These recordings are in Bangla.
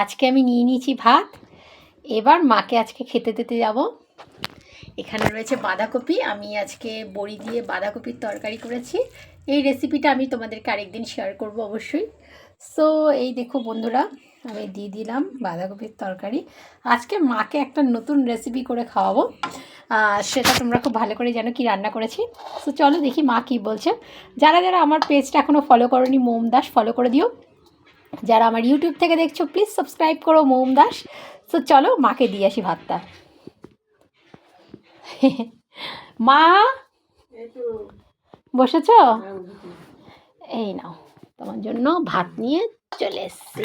আজকে আমি নিয়ে নিয়েছি ভাত। এবার মাকে আজকে খেতে দিতে যাব। এখানে রয়েছে বাঁধাকপি। আমি আজকে বড়ি দিয়ে বাঁধাকপির তরকারি করেছি। এই রেসিপিটা আমি তোমাদেরকে আরেকদিন শেয়ার করব অবশ্যই। সো এই দেখো বন্ধুরা, আমি দিয়ে দিলাম বাঁধাকপির তরকারি। আজকে মাকে একটা নতুন রেসিপি করে খাওয়াবো। সেটা তোমরা খুব ভালো করে জানো কি রান্না করেছি। সো চলো দেখি মা কী বলছে। যারা যারা আমার পেজটা এখনও ফলো করনি মোম দাস ফলো করে দিও। যারা আমার ইউটিউব থেকে দেখছ প্লিজ সাবস্ক্রাইব করো মোম দাস। তো চলো মাকে দিয়ে আসি ভাতটা। মা বসেছ? এই নাও তোমার জন্য ভাত নিয়ে চলে এসছি।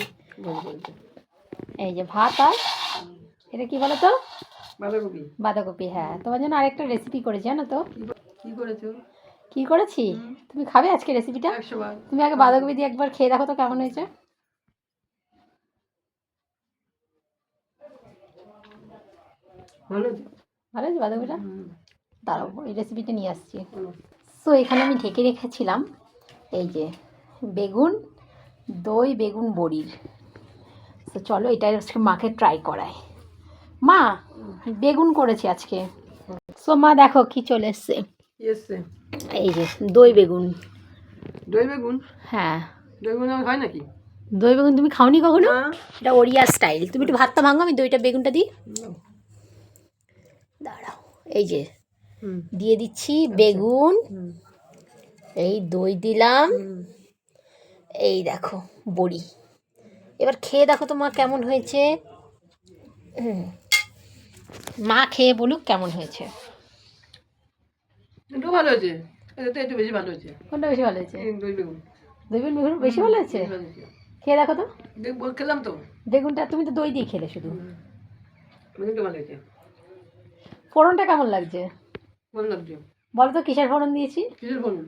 এই যে ভাত আর এটা কি বলো তো? বাঁধাকপি। বাঁধাকপি হ্যাঁ। তোমার জন্য আরেকটা রেসিপি করেছি জানো তো? কি করেছ? কি করেছি? তুমি খাবে আজকে রেসিপিটা তুমি আগে বাঁধাকপি দিয়ে একবার খেয়ে দেখো তো কেমন হয়েছে। ভালো আছে? ভালো হয়েছে বাঁধাকপিটা দাঁড়াও এই রেসিপিটা নিয়ে আসছি। সো এখানে আমি ঢেকে রেখেছিলাম এই যে বেগুন দই বেগুন বড়ির। তো চলো এটা আজকে মাকে ট্রাই করাই। মা বেগুন করেছি আজকে। সো মা দেখো কি চলে এসছে। এই যে দই বেগুন। দই বেগুন? হ্যাঁ। দই বেগুন হয় নাকি? দই বেগুন তুমি খাওনি কখনো? এটা ওড়িয়া স্টাইল তুমি একটু ভাতটা ভাঙো আমি দইটা বেগুনটা দিই। দাঁড়াও এই যে দিয়ে দিচ্ছি বেগুন এই দই দিলাম। এই দেখো বড়ি। এবার খেয়ে দেখো তো মা কেমন হয়েছে। হুম। মা খেয়ে বলুক কেমন হয়েছে। একটু ভালো হয়েছে। এটা তো একটু বেশি ভালো হয়েছে। কোনটা বেশি ভালো হয়েছে? দই বেগুন। দই বেগুন বেশি ভালো হয়েছে। খেয়ে দেখো তো। খেলাম তো। বেগুনটা তুমি তো দই দিয়ে খেলে শুধু। ভালো হয়েছে। ফোড়নটা কেমন লাগছে? ভালো লাগছে? বলো তো কিসের ফোড়ন দিয়েছি? কিসের বলুন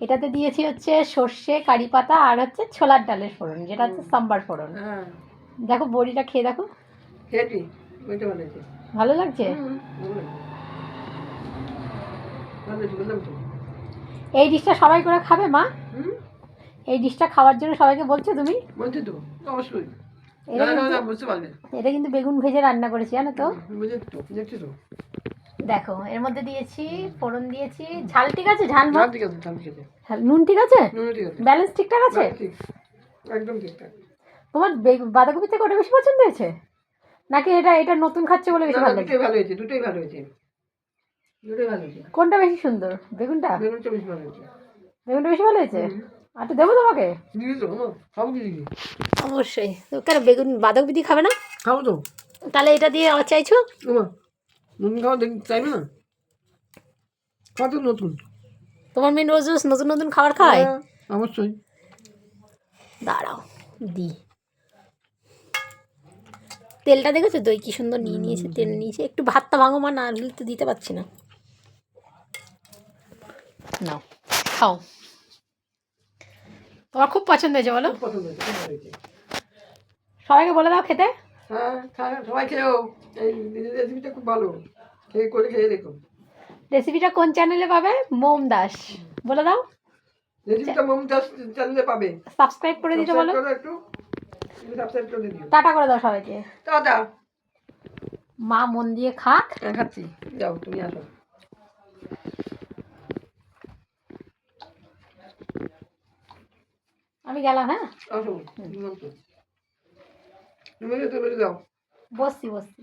এটাতে দিয়েছি হচ্ছে সর্ষে কারি পাতা আর হচ্ছে ছোলার ডালের ফোড়ন যেটা হচ্ছে সাম্বার ফোড়ন। হ্যাঁ। দেখো বড়িটা খেয়ে দেখো। খেয়েছি ভালো লাগছে? এই ডিশটা সবাই করে খাবে মা? হুম? এই ডিশটা খাওয়ার জন্য সবাইকে বলছো তুমি? বলছি তো অবশ্যই। এটা কিন্তু- বেগুন ভেজে রান্না করেছি জানো তো? বুঝেছি তো দেখছি তো। দেখো এর মধ্যে দিয়েছি ফোড়ন দিয়েছি ঝাল ঠিক আছে? ঝাল ভাত ঠিক আছে ঠিক আছে। হ্যাঁ, নুন ঠিক আছে? নুন ঠিক আছে। ব্যালেন্স ঠিকঠাক আছে? একদম ঠিকঠাক। তোমার বাঁধাকপি থেকে ওটা বেশি পছন্দ হয়েছে? নাকি এটা এটা নতুন খাচ্ছে বলে বেশি ভালো লাগছে? ভালো হয়েছে দুটোই ভালো হয়েছে। দুটোই ভালো হয়েছে। কোনটা বেশি সুন্দর বেগুনটা? বেগুনটা বেশি ভালো হয়েছে। বেগুনটা বেশি ভালো হয়েছে? আর তো দেবো তোমাকে? অবশ্যই। তো কেন বেগুন বাঁধাকপি দিয়ে খাবে না? খাব তো। তাহলে এটা দিয়ে আমার চাইছো? নতুন খাওয়া দেখ চাইবে না? কত নতুন? তোমার মেন রোজ রোজ নতুন নতুন খাবার খায়? হ্যাঁ, অবশ্যই। দাঁড়াও দি। তেলটা দেখেছ? দই কি সুন্দর নিয়ে নিয়েছে তেল নিয়েছে। একটু ভাতটা ভাঙো মা না তো দিতে পারছি না। নাও খাও। তোমার খুব পছন্দ হয়েছে বলো। সবাইকে বলে দাও খেতে। হ্যাঁ খা- সবাই খেয়েও এই রেসিপিটা খুব ভালো। খেয়ে করে খেয়ে দেখো। রেসিপিটা কোন চ্যানেলে পাবে? মোম দাস। বলে দাও। রেসিপিটা মমতাজ চ্যানেলে পাবে। সাবস্ক্রাইব করে দিতে বলো। একটু। সাবস্ক্রাইব করে দিও। টাটা করে দাও সবাইকে। টাটা। মা মন দিয়ে খাক। হ্যাঁ খাচ্ছি। যাও তুমি আসো। আমি গেলাম হ্যাঁ? আসো তুমি আসো। তুমি তো বেরিয়ে যাও বসছি বসছি